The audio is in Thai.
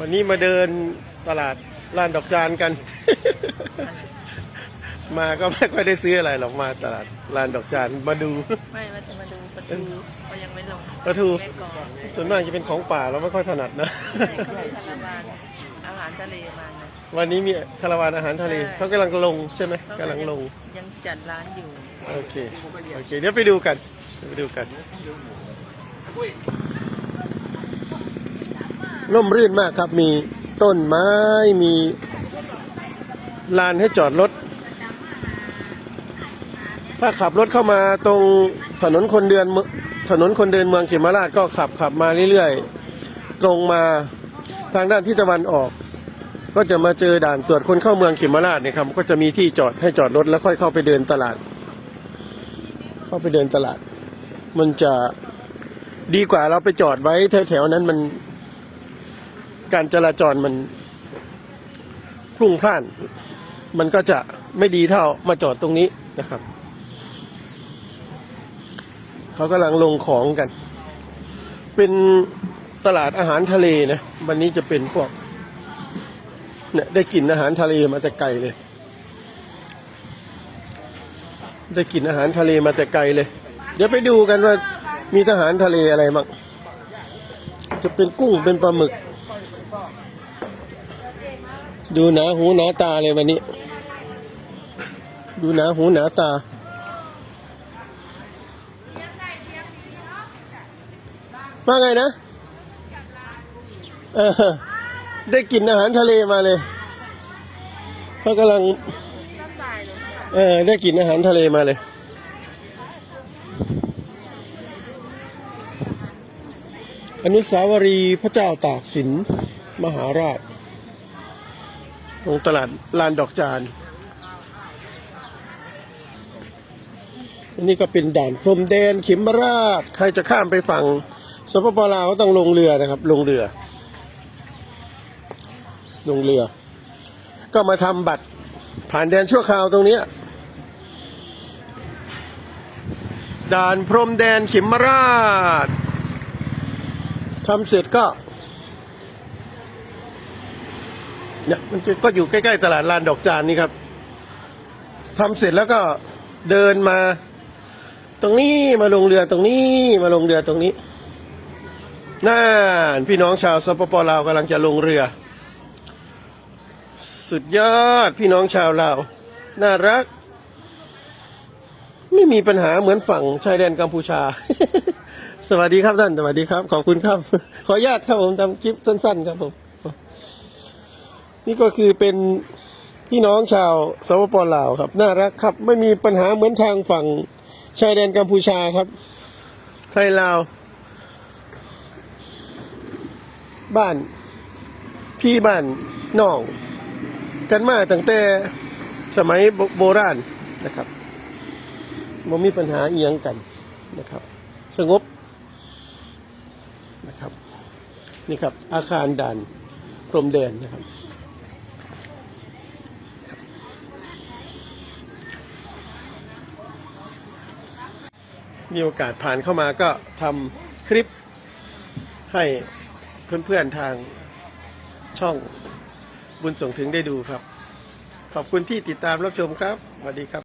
วันนี้มาเดินตลาดลานดอกจานกัน มาก็ไม่ค่อยได้ซื้ออะไรหรอกมาตลาดลานดอกจานมาดู ไม่ว่าจะมาดูประตูก็ยังไม่ลงประตูเล็กก่อนส่วนมากจะเป็นของป่าเราไม่ค่อยถนัดนะใช่เขาให้คาราวานอาหารทะเลมานะวันนี้มีคาราวานอาหารทะเลใช่เขากำลังลงใช่ไหมเขากำลังลง ยังจัดร้านอยู่ โอเค โอเค เดี๋ยวไปดูกันเดี๋ยวไปดูกัน ร่มรื่นมากครับ มีต้นไม้มีลานให้จอดรถ ถ้าขับรถเข้ามาตรงถนนคนเดินถนนคนเดินเมืองเขมราชก็ขับขับมาเรื่อยๆ ตรงมาทางด้านทิศตะวันออก ก็จะมาเจอด่านตรวจคนเข้าเมืองเขมราชเนี่ยครับก็จะมีที่จอดให้จอดรถแล้วค่อยเข้าไปเดินตลาด เข้าไปเดินตลาด มันจะดีกว่าเราไปจอดไว้แถวๆนั้นมัน การจราจรมันพลุ่งพล่าน มันก็จะไม่ดีเท่ามาจอดตรงนี้นะครับ เขากำลังลงของกัน เป็นตลาดอาหารทะเลนะวันนี้จะเป็นพวกเนี่ยได้กลิ่นอาหารทะเลมาแต่ไกลเลย ได้กลิ่นอาหารทะเลมาแต่ไกลเลย เดี๋ยวไปดูกันว่ามีทหารทะเลอะไรบ้างจะเป็นกุ้งเป็นปลาหมึก ดูหนาหูหนาตาเลยวันนี้ ดูหนาหูหนาตา ว่าไงนะ เออ ได้กลิ่นอาหารทะเลมาเลยเขากำลัง เออ ได้กลิ่นอาหารทะเลมาเลย อนุสาวรีย์พระเจ้าตากสินมหาราช ตรงตลาดลานดอกจานอันนี้ก็เป็นด่านพรมแดนข็มราช ใครจะข้ามไปฝั่งสปปลาวก็ต้องลงเรือนะครับ ลงเรือ ลงเรือ ก็มาทำบัตรผ่านแดนชั่วคราวตรงนี้ด่านพรมแดนข็มราชทำเสร็จก็ เนี่ยมันก็อยู่ใกล้ๆตลาดลานดอกจานนี่ครับทำเสร็จแล้วก็เดินมา ตรงนี้มาลงเรือตรงนี้มาลงเรือตรงนี้น่านพี่น้องชาวสปปลาวกำลังจะลงเรือ สุดยอดพี่น้องชาวลาวน่ารัก ไม่มีปัญหาเหมือนฝั่งชายแดนกัมพูชา สวัสดีครับท่าน สวัสดีครับ ขอบคุณครับ ขออนุญาตครับผมทำคลิปสั้น ๆ ครับผม นี่ก็คือเป็นพี่น้องชาวสปปลาวครับ น่ารักครับ ไม่มีปัญหาเหมือนทางฝั่งชายแดนกัมพูชาครับ ไทยลาว บ้าน พี่บ้านน้อง กันมาตั้งแต่สมัยโบโบราณนะครับมันมีปัญหาเอียงกันนะครับ สงบนะครับ นี่ครับอาคารด่านพรมแดนนะครับ มีโอกาสผ่านเข้ามาก็ทำคลิปให้เพื่อนๆทางช่องบุญส่งถึงได้ดูครับ ขอบคุณที่ติดตามรับชมครับสวัสดีครับ